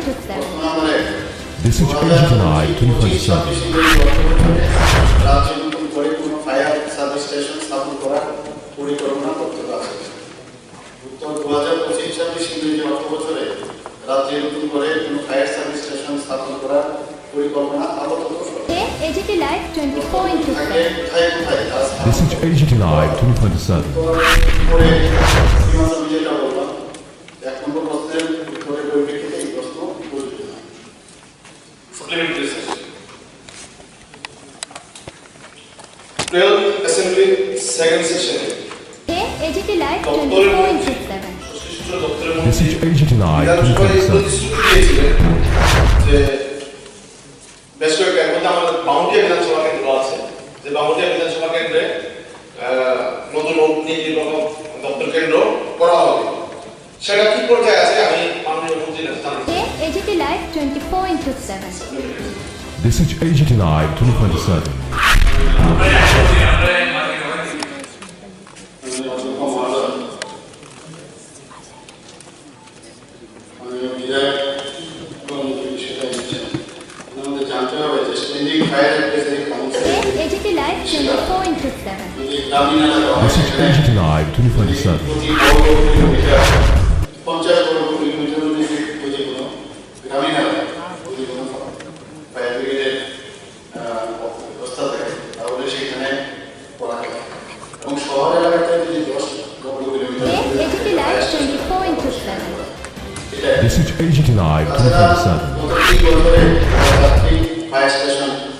This is Agent Live 247. রাজ্যে নতুন করে কোনো ফায়ার সার্ভিস স্টেশন স্থাপন করার পরিকল্পনা করতে আছে উত্তর দু হাজার পঁচিশ ছাব্বিশ ইংরেজি অর্থ রাজ্যে নতুন করে কোনো ফায়ার সার্ভিস স্টেশন স্থাপন করার পরিকল্পনা আপাতত AGT live twenty four into থাকে কোথায় কোথায় কাজ This is Live 247. করে সীমান্ত আমি যেটা বললাম এক নম্বর প্রশ্নের উত্তরের পরিপ্রেক্ষিতে এই প্রশ্ন প্রযোজ্য নয়। Supplementary session. 12 Assembly second session. AGT live twenty four seven সশস্ত্র দপ্তরের This মধ্যে is Agent Live বিধানসভায় এই 247. প্রতিশ্রুতি দিয়েছিলেন যে বেশ কয়েকটা এর আমাদের বাউন্ডিয়া বিধানসভা কেন্দ্র আছে। যে বাউন্ডিয়া বিধানসভা কেন্দ্রে আহ, নতুন অগ্নি নির্বাপক দপ্তর কেন্দ্র করা হবে। সেটা কি পর্যায়ে আছে? আমি 24 into 7. This is Agent Live 247. This is Agent Live 247. এলাকা যদি কোনো ফায়ার ব্রিগেডের ব্যবস্থা থাকে তাহলে সেখানে করা যায় এবং শহর এলাকাতে যদি দশ বর্গ kilometre This is Agent Live তাছাড়া 247.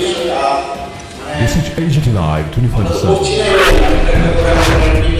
This is Agent 9, 25 South.